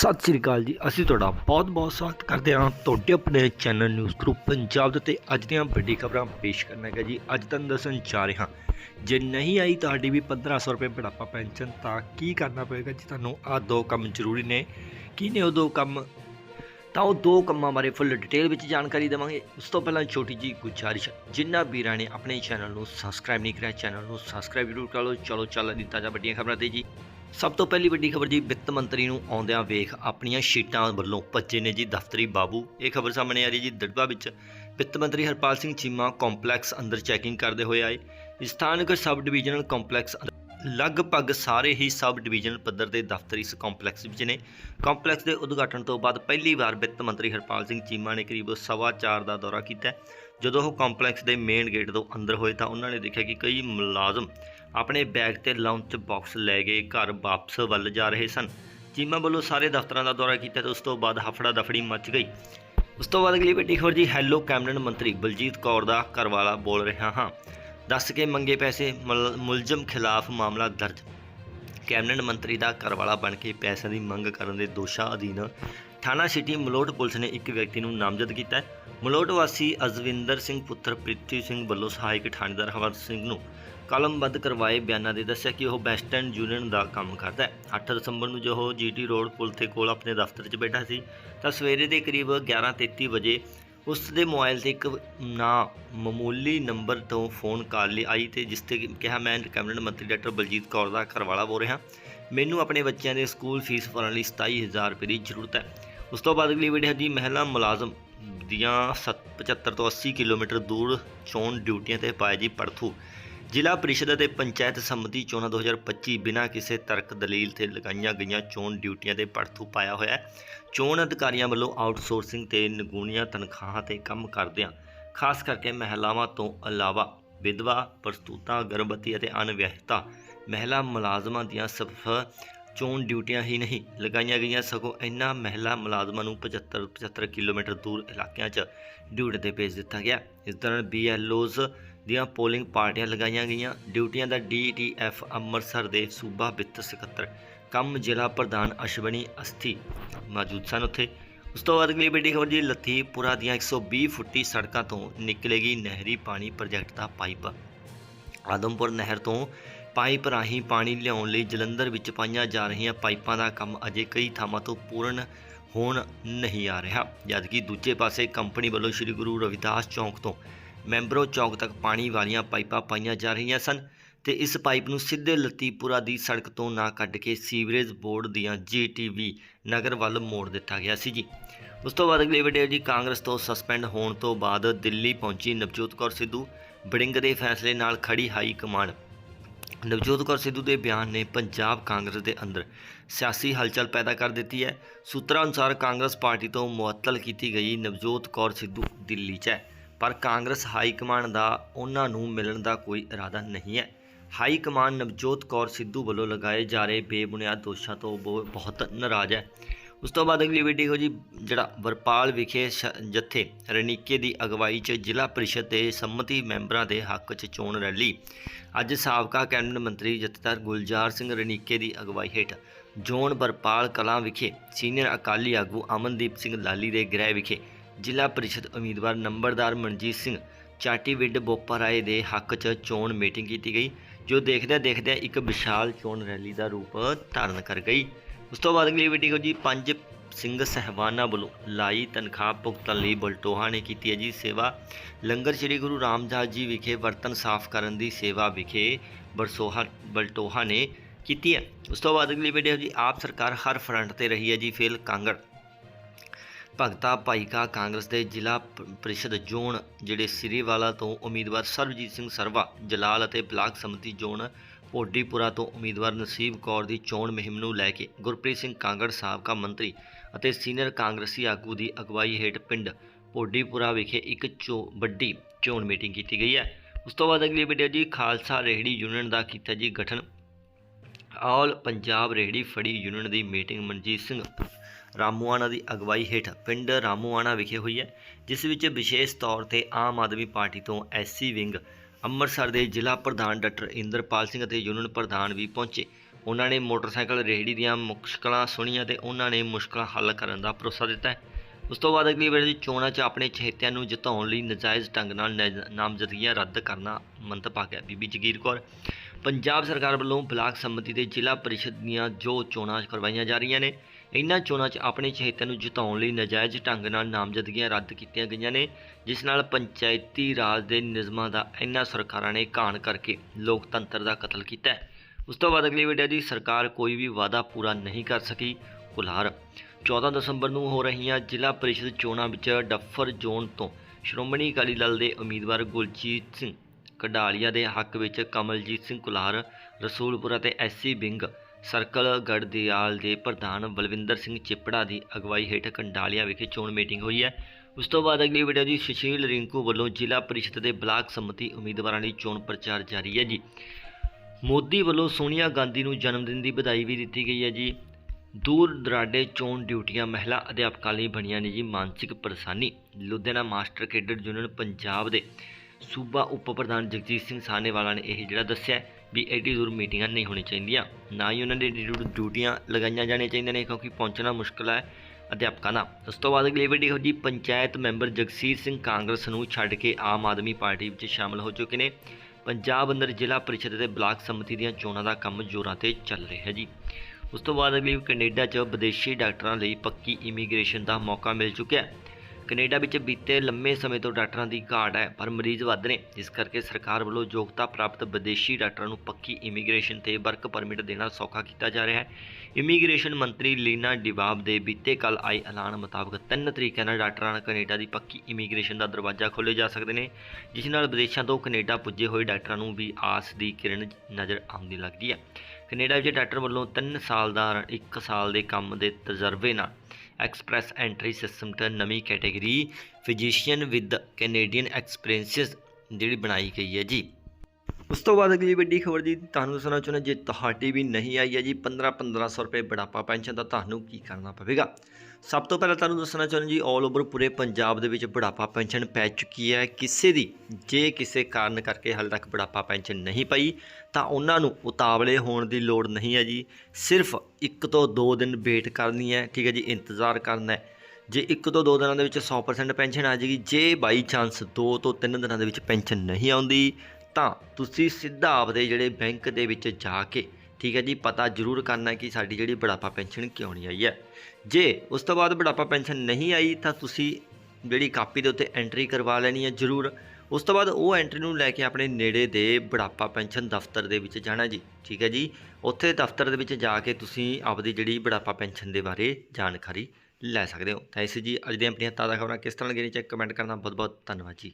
ਸਤਿ ਸ੍ਰੀ ਅਕਾਲ ਜੀ। ਅਸੀਂ ਤੁਹਾਡਾ ਬਹੁਤ-ਬਹੁਤ ਸਵਾਗਤ ਕਰਦੇ ਹਾਂ ਤੁਹਾਡੇ ਆਪਣੇ ਚੈਨਲ ਨਿਊਜ਼ ਗਰੁੱਪ ਪੰਜਾਬ ਦੇ ਉੱਤੇ। ਅੱਜ ਦੀਆਂ ਵੱਡੀ ਖਬਰਾਂ ਪੇਸ਼ ਕਰਨਾ ਹੈਗਾ ਜੀ। ਅੱਜ ਤੁਹਾਨੂੰ ਦੱਸਣ ਜਾ ਰਹੇ ਹਾਂ ਜੇ ਨਹੀਂ ਆਈ ਤੁਹਾਡੀ ਵੀ 1500 ਰੁਪਏ ਬੁਢਾਪਾ ਪੈਨਸ਼ਨ, ਤਾਂ ਕੀ ਕਰਨਾ ਪਵੇਗਾ ਜੀ ਤੁਹਾਨੂੰ? ਆਹ ਦੋ ਕੰਮ ਜ਼ਰੂਰੀ ਨੇ। ਕੀ ਨੇ ਉਹ ਦੋ ਕੰਮ? ਤਾਂ ਉਹ ਦੋ ਕੰਮਾਂ ਬਾਰੇ ਫੁੱਲ ਡਿਟੇਲ ਵਿੱਚ ਜਾਣਕਾਰੀ ਦੇਵਾਂਗੇ। ਉਸ ਤੋਂ ਪਹਿਲਾਂ ਛੋਟੀ ਜੀ ਗੁਜ਼ਾਰਿਸ਼ ਜਿਨ੍ਹਾਂ ਵੀਰਾਂ ਨੇ ਆਪਣੇ ਚੈਨਲ ਨੂੰ ਸਬਸਕ੍ਰਾਈਬ ਨਹੀਂ ਕਰਿਆ, ਚੈਨਲ ਨੂੰ ਸਬਸਕ੍ਰਾਈਬ ਜ਼ਰੂਰ ਕਰ ਲਓ। ਚਲੋ, ਚੱਲ ਦੀ ਤਾਜ਼ਾ ਵੱਡੀਆਂ ਖਬਰਾਂ ਤੇ ਜੀ। ਸਭ ਤੋਂ ਪਹਿਲੀ ਵੱਡੀ ਖਬਰ ਜੀ, ਵਿੱਤ ਮੰਤਰੀ ਨੂੰ ਆਉਂਦਿਆਂ ਵੇਖ ਆਪਣੀਆਂ ਸ਼ੀਟਾਂ ਵੱਲੋਂ ਭੱਜੇ ਨੇ ਜੀ ਦਫ਼ਤਰੀ ਬਾਬੂ। ਇਹ ਖਬਰ ਸਾਹਮਣੇ ਆ ਰਹੀ ਜੀ ਦੜਬਾ ਵਿੱਚ। ਵਿੱਤ ਮੰਤਰੀ ਹਰਪਾਲ ਸਿੰਘ ਚੀਮਾ ਕੰਪਲੈਕਸ ਅੰਦਰ ਚੈਕਿੰਗ ਕਰਦੇ ਹੋਏ ਆਏ। ਸਥਾਨਕ ਸਬ ਡਿਵੀਜ਼ਨਲ ਕੰਪਲੈਕਸ ਲਗਭਗ ਸਾਰੇ ਹੀ ਸਬ ਡਿਵੀਜ਼ਨਲ ਪੱਧਰ ਦੇ ਦਫ਼ਤਰ ਇਸ ਕੰਪਲੈਕਸ ਵਿੱਚ ਨੇ। ਕੰਪਲੈਕਸ ਦੇ ਉਦਘਾਟਨ ਤੋਂ ਬਾਅਦ ਪਹਿਲੀ ਵਾਰ ਵਿੱਤ ਮੰਤਰੀ ਹਰਪਾਲ ਸਿੰਘ ਚੀਮਾ ਨੇ ਕਰੀਬ ਸਵਾ ਚਾਰ ਦਾ ਦੌਰਾ ਕੀਤਾ। ਜਦੋਂ ਉਹ ਕੰਪਲੈਕਸ ਦੇ ਮੇਨ ਗੇਟ ਤੋਂ ਅੰਦਰ ਹੋਏ ਤਾਂ ਉਹਨਾਂ ਨੇ ਦੇਖਿਆ ਕਿ ਕਈ ਮੁਲਾਜ਼ਮ ਆਪਣੇ ਬੈਗ ਤੇ ਲੰਚ ਬਾਕਸ ਲੈ ਕੇ ਘਰ ਵਾਪਸ ਵੱਲ ਜਾ ਰਹੇ ਸਨ। ਚੀਮਾ ਵੱਲੋਂ ਸਾਰੇ ਦਫ਼ਤਰਾਂ ਦਾ ਦੌਰਾ ਕੀਤਾ ਤੇ ਉਸ ਤੋਂ ਬਾਅਦ ਹਫੜਾ ਦਫੜੀ ਮਚ ਗਈ। ਉਸ ਤੋਂ ਬਾਅਦ ਅਗਲੀ ਵੱਡੀ ਖਬਰ ਜੀ ਹੈਲੋ ਕੈਬਨਿਟ ਮੰਤਰੀ ਬਲਜੀਤ ਕੌਰ ਦਾ ਘਰਵਾਲਾ ਬੋਲ ਰਿਹਾ ਹਾਂ। ਦੱਸ ਕੇ ਮੰਗੇ ਪੈਸੇ, ਮੁਲ- ਮੁਲਜ਼ਮ ਖਿਲਾਫ ਮਾਮਲਾ ਦਰਜ। ਕੈਬਨਿਟ ਮੰਤਰੀ ਦਾ ਘਰਵਾਲਾ ਬਣ ਕੇ ਪੈਸਿਆਂ ਦੀ ਮੰਗ ਕਰਨ ਦੇ ਦੋਸ਼ਾਂ ਅਧੀਨ ਥਾਣਾ ਸਿਟੀ ਮਲੋਟ ਪੁਲਿਸ ਨੇ ਇੱਕ ਵਿਅਕਤੀ ਨੂੰ ਨਾਮਜ਼ਦ ਕੀਤਾ ਹੈ। ਮਲੋਟ ਵਾਸੀ ਅਜ਼ਵਿੰਦਰ ਸਿੰਘ ਪੁੱਤਰ ਪ੍ਰਿਥੀ ਸਿੰਘ ਵੱਲੋਂ ਸਹਾਇਕ ਥਾਣੇਦਾਰ ਹਵਰ ਸਿੰਘ ਨੂੰ ਕਲਮਬੱਧ ਕਰਵਾਏ ਬਿਆਨਾਂ ਦੇ, ਦੱਸਿਆ ਕਿ ਉਹ ਵੈਸਟਰਨ ਯੂਨੀਅਨ ਦਾ ਕੰਮ ਕਰਦਾ ਹੈ। 8 ਦਸੰਬਰ ਨੂੰ ਜੋ ਉਹ ਜੀਟੀ ਰੋਡ ਪੁਲਥੇ ਕੋਲ ਆਪਣੇ ਦਫ਼ਤਰ 'ਚ ਬੈਠਾ ਸੀ, ਤਾਂ ਸਵੇਰੇ ਦੇ ਕਰੀਬ 11:33 ਵਜੇ ਉਸ ਦੇ ਮੋਬਾਈਲ ਤੇ ਇੱਕ ਨਾ ਮਾਮੂਲੀ ਨੰਬਰ ਤੋਂ ਫੋਨ ਕਾਲ ਲਈ ਆਈ ਤੇ ਜਿਸ ਤੇ ਕਿਹਾ, ਮੈਂ ਕੈਬਨਿਟ ਮੰਤਰੀ ਡਾਕਟਰ ਬਲਜੀਤ ਕੌਰ ਦਾ ਘਰਵਾਲਾ ਬੋਲ ਰਿਹਾ। ਮੈਨੂੰ ਆਪਣੇ ਬੱਚਿਆਂ ਦੇ ਸਕੂਲ ਫੀਸ ਭਰਨ ਲਈ 27000 ਰੁਪਏ ਦੀ ਜ਼ਰੂਰਤ ਹੈ। ਉਸ ਤੋਂ ਬਾਅਦ ਅਗਲੀ ਵੀਡੀਓ ਦੀ ਮਹਿਲਾ ਮੁਲਾਜ਼ਮ ਦੀਆਂ ਸੱਤ- 75 ਤੋਂ 80 ਕਿਲੋਮੀਟਰ ਦੂਰ ਚੋਣ ਡਿਊਟੀਆਂ ਤੇ ਪਾਇਆ ਜੀ ਪੜਥੂ ਜ਼ਿਲ੍ਹਾ ਪ੍ਰੀਸ਼ਦ ਅਤੇ ਪੰਚਾਇਤ ਸੰਮਤੀ ਚੋਣਾਂ 2025 ਬਿਨਾਂ ਕਿਸੇ ਤਰਕ ਦਲੀਲ ਤੇ ਲਗਾਈਆਂ ਗਈਆਂ ਚੋਣ ਡਿਊਟੀਆਂ ਤੇ ਪੜਥੂ ਪਾਇਆ ਹੋਇਆ ਹੈ। ਚੋਣ ਅਧਿਕਾਰੀਆਂ ਵੱਲੋਂ ਆਊਟਸੋਰਸਿੰਗ ਤੇ ਨਿਗੂਣੀਆਂ ਤਨਖਾਹਾਂ ਤੇ ਕੰਮ ਕਰਦਿਆਂ, ਖਾਸ ਕਰਕੇ ਮਹਿਲਾਵਾਂ ਤੋਂ ਇਲਾਵਾ ਵਿਧਵਾ, ਪ੍ਰਸਤੂਤਾ, ਗਰਭਵਤੀ ਅਤੇ ਅਣਵਿਆਹਿਤਾ ਮਹਿਲਾ ਮੁਲਾਜ਼ਮਾਂ ਦੀਆਂ ਸਿਰਫ ਚੋਣ ਡਿਊਟੀਆਂ ਹੀ ਨਹੀਂ ਲਗਾਈਆਂ ਗਈਆਂ, ਸਗੋਂ ਇਨ੍ਹਾਂ ਮਹਿਲਾ ਮੁਲਾਜ਼ਮਾਂ ਨੂੰ 75 75 ਕਿਲੋਮੀਟਰ ਦੂਰ ਇਲਾਕਿਆਂ 'ਚ ਡਿਊਟੀ ਤੇ ਭੇਜ ਦਿੱਤਾ ਗਿਆ। ਇਸ ਦੌਰਾਨ ਬੀਐਲਓਜ਼ ਦੀਆਂ ਪੋਲਿੰਗ ਪਾਰਟੀਆਂ ਲਗਾਈਆਂ ਗਈਆਂ। ਡਿਊਟੀਆਂ ਦਾ ਡੀਟੀਐਫ ਅੰਮ੍ਰਿਤਸਰ ਦੇ ਸੂਬਾ ਵਿੱਤ ਸਕੱਤਰ, ਕੰਮ ਜ਼ਿਲ੍ਹਾ ਪ੍ਰਧਾਨ ਅਸ਼ਵਨੀ ਅਸਥੀ ਮੌਜੂਦ ਸਨ ਉੱਥੇ। ਉਸ ਤੋਂ ਬਾਅਦ ਅਗਲੀ ਵੱਡੀ ਖਬਰ ਜੀ, ਲਤੀਪੁਰਾ ਦੀਆਂ 120 ਫੁੱਟੀ ਸੜਕਾਂ ਤੋਂ ਨਿਕਲੇਗੀ ਨਹਿਰੀ ਪਾਣੀ ਪ੍ਰੋਜੈਕਟ ਦਾ ਪਾਈਪ। ਆਦਮਪੁਰ ਨਹਿਰ ਤੋਂ ਪਾਈਪ ਰਾਹੀਂ ਪਾਣੀ ਲਿਆਉਣ ਲਈ ਜਲੰਧਰ ਵਿੱਚ ਪਾਈਆਂ ਜਾ ਰਹੀਆਂ ਪਾਈਪਾਂ ਦਾ ਕੰਮ ਅਜੇ ਕਈ ਥਾਵਾਂ ਤੋਂ ਪੂਰਨ ਹੋਣ ਨਹੀਂ ਆ ਰਿਹਾ। ਜਦਕਿ ਦੂਜੇ ਪਾਸੇ ਕੰਪਨੀ ਵੱਲੋਂ ਸ੍ਰੀ ਗੁਰੂ ਰਵਿਦਾਸ ਚੌਂਕ ਤੋਂ ਮੈਂਬਰੋ ਚੌਂਕ ਤੱਕ ਪਾਣੀ ਵਾਲੀਆਂ ਪਾਈਪਾਂ ਪਾਈਆਂ ਜਾ ਰਹੀਆਂ ਸਨ ਤੇ ਇਸ ਪਾਈਪ ਨੂੰ ਸਿੱਧੇ ਲਤੀਪੁਰਾ ਦੀ ਸੜਕ ਤੋਂ ਨਾ ਕੱਢ ਕੇ ਸੀਵਰੇਜ ਬੋਰਡ ਦੀਆਂ ਜੀਟੀਵੀ ਨਗਰ ਵੱਲ ਮੋੜ ਦਿੱਤਾ ਗਿਆ ਸੀ ਜੀ। ਉਸ ਤੋਂ ਬਾਅਦ ਅਗਲੇ ਵੀਡੀਓ ਜੀ ਕਾਂਗਰਸ ਤੋਂ ਸਸਪੈਂਡ ਹੋਣ ਤੋਂ ਬਾਅਦ ਦਿੱਲੀ ਪਹੁੰਚੀ ਨਵਜੋਤ ਕੌਰ ਸਿੱਧੂ, ਬੜਿੰਗ ਦੇ ਫੈਸਲੇ ਨਾਲ ਖੜੀ ਹਾਈ ਕਮਾਂਡ। ਨਵਜੋਤ ਕੌਰ ਸਿੱਧੂ ਦੇ ਬਿਆਨ ਨੇ ਪੰਜਾਬ ਕਾਂਗਰਸ ਦੇ ਅੰਦਰ ਸਿਆਸੀ ਹਲਚਲ ਪੈਦਾ ਕਰ ਦਿੱਤੀ ਹੈ। ਸੂਤਰਾਂ ਅਨੁਸਾਰ ਕਾਂਗਰਸ ਪਾਰਟੀ ਤੋਂ ਮੁਅੱਤਲ ਕੀਤੀ ਗਈ ਨਵਜੋਤ ਕੌਰ ਸਿੱਧੂ ਦਿੱਲੀ 'ਚ ਹੈ। ਪਰ ਕਾਂਗਰਸ ਹਾਈ ਕਮਾਨ ਦਾ ਉਹਨਾਂ ਨੂੰ ਮਿਲਣ ਦਾ ਕੋਈ ਇਰਾਦਾ ਨਹੀਂ ਹੈ। ਹਾਈ ਕਮਾਨ ਨਵਜੋਤ ਕੌਰ ਸਿੱਧੂ ਵੱਲੋਂ ਲਗਾਏ ਜਾ ਰਹੇ ਬੇਬੁਨਿਆਦ ਦੋਸ਼ਾਂ ਤੋਂ ਬਹੁ- ਬਹੁਤ ਨਾਰਾਜ਼ ਹੈ। ਉਸ ਤੋਂ ਬਾਅਦ ਅਗਲੀ ਵੀਡੀਓ ਜੀ, ਜਿਹੜਾ ਵਰਪਾਲ ਵਿਖੇ ਸ਼- ਜੱਥੇ ਰਣੀਕੇ ਦੀ ਅਗਵਾਈ 'ਚ ਜ਼ਿਲ੍ਹਾ ਪਰਿਸ਼ਦ ਦੇ ਸੰਮਤੀ ਮੈਂਬਰਾਂ ਦੇ ਹੱਕ 'ਚ ਚੋਣ ਰੈਲੀ। ਅੱਜ ਸਾਬਕਾ ਕੈਬਨਿਟ ਮੰਤਰੀ ਜਥੇਦਾਰ ਗੁਲਜ਼ਾਰ ਸਿੰਘ ਰਣੀਕੇ ਦੀ ਅਗਵਾਈ ਹੇਠ ਜ਼ੋਨ ਵਰਪਾਲ ਕਲਾਂ ਵਿਖੇ ਸੀਨੀਅਰ ਅਕਾਲੀ ਆਗੂ ਅਮਨਦੀਪ ਸਿੰਘ ਲਾਲੀ ਦੇ ਗ੍ਰਹਿ ਵਿਖੇ ਜ਼ਿਲ੍ਹਾ ਪ੍ਰੀਸ਼ਦ ਉਮੀਦਵਾਰ ਨੰਬਰਦਾਰ ਮਨਜੀਤ ਸਿੰਘ ਚਾਟੀਵਿੰਡ ਬੋਪਾਰਾਏ ਦੇ ਹੱਕ 'ਚ ਚੋਣ ਮੀਟਿੰਗ ਕੀਤੀ ਗਈ, ਜੋ ਦੇਖਦਿਆਂ ਦੇਖਦਿਆਂ ਇੱਕ ਵਿਸ਼ਾਲ ਚੋਣ ਰੈਲੀ ਦਾ ਰੂਪ ਧਾਰਨ ਕਰ ਗਈ। ਉਸ ਤੋਂ ਬਾਅਦ ਅਗਲੀ ਵੀਡੀਓ ਜੀ, ਪੰਜ ਸਿੰਘ ਸਹਿਬਾਨਾਂ ਵੱਲੋਂ ਲਾਈ ਤਨਖਾਹ ਭੁਗਤਣ ਲਈ ਬਲਟੋਹਾ ਨੇ ਕੀਤੀ ਹੈ ਜੀ ਸੇਵਾ। ਲੰਗਰ ਸ੍ਰੀ ਗੁਰੂ ਰਾਮਦਾਸ ਜੀ ਵਿਖੇ ਬਰਤਨ ਸਾਫ਼ ਕਰਨ ਦੀ ਸੇਵਾ ਵਿਖੇ ਬਰਸੋਹਾ ਬਲਟੋਹਾ ਨੇ ਕੀਤੀ ਹੈ। ਉਸ ਤੋਂ ਬਾਅਦ ਅਗਲੀ ਵੀਡੀਓ ਜੀ, ਆਪ ਸਰਕਾਰ ਹਰ ਫਰੰਟ ਤੇ ਰਹੀ ਹੈ ਜੀ, ਫੇਲ ਕਾਂਗੜ। ਭਗਤਾ ਭਾਈਕਾ ਕਾਂਗਰਸ ਦੇ ਜ਼ਿਲ੍ਹਾ ਪ- ਪ੍ਰੀਸ਼ਦ ਜ਼ੋਨ, ਜਿਹੜੇ ਸ੍ਰੀਵਾਲਾ ਤੋਂ ਉਮੀਦਵਾਰ ਸਰਬਜੀਤ ਸਿੰਘ ਸਰਵਾ, ਜਲਾਲ ਅਤੇ ਬਲਾਕ ਸਮਿਤੀ ਜ਼ੋਨ ਪੋਡੀਪੁਰਾ ਤੋਂ ਉਮੀਦਵਾਰ ਨਸੀਬ ਕੌਰ ਦੀ ਚੋਣ ਮੁਹਿੰਮ ਨੂੰ ਲੈ ਕੇ ਗੁਰਪ੍ਰੀਤ ਸਿੰਘ ਕਾਂਗੜ ਸਾਬਕਾ ਮੰਤਰੀ ਅਤੇ ਸੀਨੀਅਰ ਕਾਂਗਰਸੀ ਆਗੂ ਦੀ ਅਗਵਾਈ ਹੇਠ ਪਿੰਡ ਪੋਡੀਪੁਰਾ ਵਿਖੇ ਇੱਕ ਚੋ, ਵੱਡੀ ਚੋਣ ਮੀਟਿੰਗ ਕੀਤੀ ਗਈ ਹੈ। ਉਸ ਤੋਂ ਬਾਅਦ ਅਗਲੀ ਵੀਡੀਓ ਜੀ, ਖਾਲਸਾ ਰੇਹੜੀ ਯੂਨੀਅਨ ਦਾ ਕੀਤਾ ਜੀ ਗਠਨ। ਆਲ ਪੰਜਾਬ ਰੇਹੜੀ ਫੜੀ ਯੂਨੀਅਨ ਦੀ ਮੀਟਿੰਗ ਮਨਜੀਤ ਸਿੰਘ ਰਾਮੂਆਣਾ ਦੀ ਅਗਵਾਈ ਹੇਠ ਪਿੰਡ ਰਾਮੂਆਣਾ ਵਿਖੇ ਹੋਈ ਹੈ, ਜਿਸ ਵਿੱਚ ਵਿਸ਼ੇਸ਼ ਤੌਰ ਤੇ ਆਮ ਆਦਮੀ ਪਾਰਟੀ ਤੋਂ ਐਸਸੀ ਵਿੰਗ, ਅੰਮ੍ਰਿਤਸਰ ਦੇ ਜ਼ਿਲ੍ਹਾ ਪ੍ਰਧਾਨ ਡਾਕਟਰ ਇੰਦਰਪਾਲ ਸਿੰਘ ਅਤੇ ਯੂਨੀਅਨ ਪ੍ਰਧਾਨ ਵੀ ਪਹੁੰਚੇ। ਉਹਨਾਂ ਨੇ ਮੋਟਰਸਾਈਕਲ ਰੇਹੜੀ ਦੀਆਂ ਮੁਸ਼ਕਲਾਂ ਸੁਣੀਆਂ ਤੇ ਉਹਨਾਂ ਨੇ ਮੁਸ਼ਕਲਾਂ ਹੱਲ ਕਰਨ ਦਾ ਭਰੋਸਾ ਦਿੱਤਾ ਉਸ ਤੋਂ ਬਾਅਦ ਅਗਲੀ ਵਾਰ ਦੀ ਚੋਣਾਂ 'ਚ ਆਪਣੇ ਚਹੇਤਿਆਂ ਨੂੰ ਜਿਤਾਉਣ ਲਈ ਨਜਾਇਜ਼ ਢੰਗ ਨਾਲ ਨਜ- ਨਾਮਜ਼ਦਗੀਆਂ ਰੱਦ ਕਰਨਾ ਮੰਤਪਾ ਗਿਆ। ਬੀਬੀ ਜਗੀਰ ਕੌਰ, ਪੰਜਾਬ ਸਰਕਾਰ ਵੱਲੋਂ ਬਲਾਕ ਸੰਮਤੀ ਤੇ ਜ਼ਿਲ੍ਹਾ ਪਰਿਸ਼ਦ ਦੀਆਂ ਜੋ ਚੋਣਾਂ ਕਰਵਾਈਆਂ ਜਾ ਰਹੀਆਂ ਨੇ ਇਨ੍ਹਾਂ ਚੋਣਾਂ 'ਚ ਆਪਣੇ ਚਹੇਤਿਆਂ ਨੂੰ ਜਿਤਾਉਣ ਲਈ ਨਜਾਇਜ਼ ਢੰਗ ਨਾਲ ਨਾਮਜ਼ਦਗੀਆਂ ਰੱਦ ਕੀਤੀਆਂ ਗਈਆਂ ਨੇ, ਜਿਸ ਨਾਲ ਪੰਚਾਇਤੀ ਰਾਜ ਦੇ ਨਿਯਮਾਂ ਦਾ ਇਨ੍ਹਾਂ ਸਰਕਾਰਾਂ ਨੇ ਘਾਣ ਕਰਕੇ ਲੋਕਤੰਤਰ ਦਾ ਕਤਲ ਕੀਤਾ ਹੈ। ਉਸ ਤੋਂ ਬਾਅਦ ਅਗਲੀ ਵੀਡੀਓ ਦੀ ਸਰਕਾਰ ਕੋਈ ਵੀ ਵਾਅਦਾ ਪੂਰਾ ਨਹੀਂ ਕਰ ਸਕੀ, ਕੁਲਹਾਰ। 14 ਦਸੰਬਰ ਨੂੰ ਹੋ ਰਹੀਆਂ ਜ਼ਿਲ੍ਹਾ ਪਰਿਸ਼ਦ ਚੋਣਾਂ ਵਿੱਚ ਡੱਫਰ ਜ਼ੋਨ ਤੋਂ ਸ਼੍ਰੋਮਣੀ ਅਕਾਲੀ ਦਲ ਦੇ ਉਮੀਦਵਾਰ ਗੁਲਜੀਤ ਸਿੰਘ ਕਢਾਲੀਆ ਦੇ ਹੱਕ ਵਿੱਚ ਕਮਲਜੀਤ ਸਿੰਘ ਕੁਲਹਾਰ, ਰਸੂਲਪੁਰਾ ਤੇ ਐਸਸੀ ਬਿੰਗ ਸਰਕਲ ਗੜਦਿਆਲ ਦੇ ਪ੍ਰਧਾਨ ਬਲਵਿੰਦਰ ਸਿੰਘ ਚਿਪੜਾ ਦੀ ਅਗਵਾਈ ਹੇਠ ਕੰਡਾਲੀਆ ਵਿਖੇ ਚੋਣ ਮੀਟਿੰਗ ਹੋਈ ਹੈ। ਉਸ ਤੋਂ ਬਾਅਦ ਅਗਲੀ ਵੀਡੀਓ ਜੀ ਸੁਸ਼ੀਲ ਰਿੰਕੂ ਵੱਲੋਂ ਜ਼ਿਲ੍ਹਾ ਪਰਿਸ਼ਦ ਦੇ ਬਲਾਕ ਸੰਮਤੀ ਉਮੀਦਵਾਰਾਂ ਲਈ ਚੋਣ ਪ੍ਰਚਾਰ ਜਾਰੀ ਹੈ ਜੀ। ਮੋਦੀ ਵੱਲੋਂ ਸੋਨੀਆ ਗਾਂਧੀ ਨੂੰ ਜਨਮ ਦਿਨ ਦੀ ਵਧਾਈ ਵੀ ਦਿੱਤੀ ਗਈ ਹੈ ਜੀ। ਦੂਰ ਦਰਾਡੇ ਚੋਣ ਡਿਊਟੀਆਂ ਮਹਿਲਾ ਅਧਿਆਪਕਾਂ ਲਈ ਬਣੀਆਂ ਨੇ ਜੀ ਮਾਨਸਿਕ ਪਰੇਸ਼ਾਨੀ। Ludhiana master cadre union Punjab ਦੇ ਸੂਬਾ ਉਪ ਪ੍ਰਧਾਨ ਜਗਜੀਤ ਸਿੰਘ ਸਾਹਨੇਵਾਲਾ ਨੇ ਇਹ ਜਿਹੜਾ ਦੱਸਿਆ ਵੀ ਐਡੀ ਦੂਰ ਮੀਟਿੰਗਾਂ ਨਹੀਂ ਹੋਣੀ ਚਾਹੀਦੀਆਂ, ਨਾ ਹੀ ਉਹਨਾਂ ਦੇ ਐਡੀ ਦੂਰ ਡਿਊਟੀਆਂ ਲਗਾਈਆਂ ਜਾਣੀਆਂ ਚਾਹੀਦੀਆਂ ਨੇ, ਕਿਉਂਕਿ ਪਹੁੰਚਣਾ ਮੁਸ਼ਕਲ ਹੈ ਅਧਿਆਪਕਾਂ ਦਾ ਉਸ ਤੋਂ ਬਾਅਦ ਅਗਲੀ ਵੀਡੀਓ ਜੀ ਪੰਚਾਇਤ ਮੈਂਬਰ ਜਗਸੀਰ ਸਿੰਘ ਕਾਂਗਰਸ ਨੂੰ ਛੱਡ ਕੇ ਆਮ ਆਦਮੀ ਪਾਰਟੀ ਵਿੱਚ ਸ਼ਾਮਲ ਹੋ ਚੁੱਕੇ ਨੇ। ਪੰਜਾਬ ਅੰਦਰ ਜ਼ਿਲ੍ਹਾ ਪਰਿਸ਼ਦ ਤੇ ਬਲਾਕ ਸਮਿਤੀ ਦੀਆਂ ਚੋਣਾਂ ਦਾ ਕੰਮ ਜ਼ੋਰਾਂ ਤੇ ਚੱਲ ਰਿਹਾ ਹੈ ਜੀ। ਉਸ ਤੋਂ ਬਾਅਦ ਅਗਲੀ ਕੈਨੇਡਾ 'ਚ ਵਿਦੇਸ਼ੀ ਡਾਕਟਰਾਂ ਲਈ ਪੱਕੀ ਇਮੀਗ੍ਰੇਸ਼ਨ ਦਾ ਮੌਕਾ ਮਿਲ ਚੁੱਕਿਆ। ਹੈ ਕੈਨੇਡਾ ਵਿੱਚ ਬੀਤੇ ਲੰਮੇ ਸਮੇਂ ਤੋਂ ਡਾਕਟਰਾਂ ਦੀ ਘਾਟ ਹੈ, ਪਰ ਮਰੀਜ਼ ਵੱਧ ਨੇ। ਜਿਸ ਕਰਕੇ ਸਰਕਾਰ ਵੱਲੋਂ ਯੋਗਤਾ ਪ੍ਰਾਪਤ ਵਿਦੇਸ਼ੀ ਡਾਕਟਰਾਂ ਨੂੰ ਪੱਕੀ ਇਮੀਗ੍ਰੇਸ਼ਨ ਤੇ ਵਰਕ ਪਰਮਿਟ ਦੇਣਾ ਸੌਖਾ ਕੀਤਾ ਜਾ ਰਿਹਾ ਹੈ। ਇਮੀਗ੍ਰੇਸ਼ਨ ਮੰਤਰੀ ਲੀਨਾ ਡਿਬਾਬ ਦੇ ਬੀਤੇ ਕੱਲ ਆਏ ਐਲਾਨ ਮੁਤਾਬਕ ਤਿੰਨ ਤਰੀਕਿਆਂ ਨਾਲ ਡਾਕਟਰਾਂ ਨਾਲ ਕੈਨੇਡਾ ਦੀ ਪੱਕੀ ਇਮੀਗ੍ਰੇਸ਼ਨ ਦਾ ਦਰਵਾਜ਼ਾ ਖੋਲ੍ਹੇ ਜਾ ਸਕਦੇ ਨੇ, ਜਿਸ ਨਾਲ ਵਿਦੇਸ਼ਾਂ ਤੋਂ ਕੈਨੇਡਾ ਪੁੱਜੇ ਹੋਏ ਡਾਕਟਰਾਂ ਨੂੰ ਵੀ ਆਸ ਦੀ ਕਿਰਨ ਨਜ਼ਰ ਆਉਂਦੀ ਲੱਗਦੀ ਹੈ। ਕੈਨੇਡਾ ਵਿੱਚ ਡਾਕਟਰ ਵੱਲੋਂ 3 ਸਾਲ ਦਾ 1 ਸਾਲ ਦੇ ਕੰਮ ਦੇ ਤਜਰਬੇ ਨਾਲ ਐਕਸਪ੍ਰੈਸ ਐਂਟਰੀ ਸਿਸਟਮ ਤੇ ਨਵੀਂ category physician with Canadian experiences ਜਿਹੜੀ ਬਣਾਈ ਗਈ ਹੈ ਜੀ। ਉਸ ਤੋਂ ਬਾਅਦ ਅਗਲੀ ਵੱਡੀ ਖਬਰ ਜੀ, ਤੁਹਾਨੂੰ ਦੱਸਣਾ ਚਾਹੁੰਦਾ, ਜੇ ਤੁਹਾਡੀ ਵੀ ਨਹੀਂ ਆਈ ਹੈ ਜੀ 15 1500 ਰੁਪਏ ਬੁਢਾਪਾ ਪੈਨਸ਼ਨ ਦਾ ਤੁਹਾਨੂੰ ਕੀ ਕਰਨਾ ਪਵੇਗਾ? ਸਭ ਤੋਂ ਪਹਿਲਾਂ ਤੁਹਾਨੂੰ ਦੱਸਣਾ ਚਾਹੁੰਦਾ ਜੀ 올 ਓਵਰ ਪੂਰੇ ਪੰਜਾਬ ਦੇ ਵਿੱਚ ਬੁਢਾਪਾ ਪੈਨਸ਼ਨ ਪੈ ਚੁੱਕੀ ਹੈ। ਕਿਸੇ ਦੀ, ਜੇ ਕਿਸੇ ਕਾਰਨ ਕਰਕੇ ਹਾਲੇ ਤੱਕ ਬੁਢਾਪਾ ਪੈਨਸ਼ਨ ਨਹੀਂ ਪਈ, ਤਾਂ ਉਹਨਾਂ ਨੂੰ ਉਤਾਵਲੇ ਹੋਣ ਦੀ ਲੋੜ ਨਹੀਂ ਹੈ ਜੀ। ਸਿਰਫ 1 ਤੋਂ 2 ਦਿਨ ਵੇਟ ਕਰਨੀ ਹੈ, ਠੀਕ ਹੈ ਜੀ, ਇੰਤਜ਼ਾਰ ਕਰਨਾ ਹੈ। ਜੇ 1 ਤੋਂ 2 ਦਿਨਾਂ ਦੇ ਵਿੱਚ 100% ਪੈਨਸ਼ਨ ਆ ਜਾਏਗੀ, ਜੇ ਬਾਈ ਚਾਂਸ 2 ਤੋਂ 3 ਦਿਨਾਂ ਦੇ ਵਿੱਚ ਪੈਨਸ਼ਨ ਨਹੀਂ ਆਉਂਦੀ ਤਾਂ ਤੁਸੀਂ ਸਿੱਧਾ ਆਪਦੇ ਜਿਹੜੇ ਬੈਂਕ ਦੇ ਵਿੱਚ ਜਾ ਕੇ, ਠੀਕ ਹੈ ਜੀ, ਪਤਾ ਜ਼ਰੂਰ ਕਰਨਾ ਕਿ ਸਾਡੀ ਜਿਹੜੀ ਬੁਢਾਪਾ ਪੈਨਸ਼ਨ ਕਿਉਂ ਨਹੀਂ ਆਈ ਹੈ। ਜੇ ਉਸ ਤੋਂ ਬਾਅਦ ਬੁਢਾਪਾ ਪੈਨਸ਼ਨ ਨਹੀਂ ਆਈ ਤਾਂ ਤੁਸੀਂ ਜਿਹੜੀ ਕਾਪੀ ਦੇ ਉੱਤੇ ਐਂਟਰੀ ਕਰਵਾ ਲੈਣੀ ਹੈ ਜ਼ਰੂਰ। ਉਸ ਤੋਂ ਬਾਅਦ ਉਹ ਐਂਟਰੀ ਨੂੰ ਲੈ ਕੇ ਆਪਣੇ ਨੇੜੇ ਦੇ ਬੁਢਾਪਾ ਪੈਨਸ਼ਨ ਦਫ਼ਤਰ ਦੇ ਵਿੱਚ ਜਾਣਾ ਜੀ, ਠੀਕ ਹੈ ਜੀ। ਉੱਥੇ ਦਫ਼ਤਰ ਦੇ ਵਿੱਚ ਜਾ ਕੇ ਤੁਸੀਂ ਆਪਦੀ ਜਿਹੜੀ ਬੁਢਾਪਾ ਪੈਨਸ਼ਨ ਦੇ ਬਾਰੇ ਜਾਣਕਾਰੀ ਲੈ ਸਕਦੇ ਹੋ। ਤਾਂ ਇਸ ਜੀ ਅੱਜ ਦੀਆਂ ਆਪਣੀਆਂ ਤਾਜ਼ਾ ਖਬਰਾਂ ਕਿਸ ਤਰ੍ਹਾਂ ਲੱਗੀਆਂ ਚੈੱਕ ਕਮੈਂਟ ਕਰਨਾ ਬਹੁਤ ਬਹੁਤ ਧੰਨਵਾਦ ਜੀ।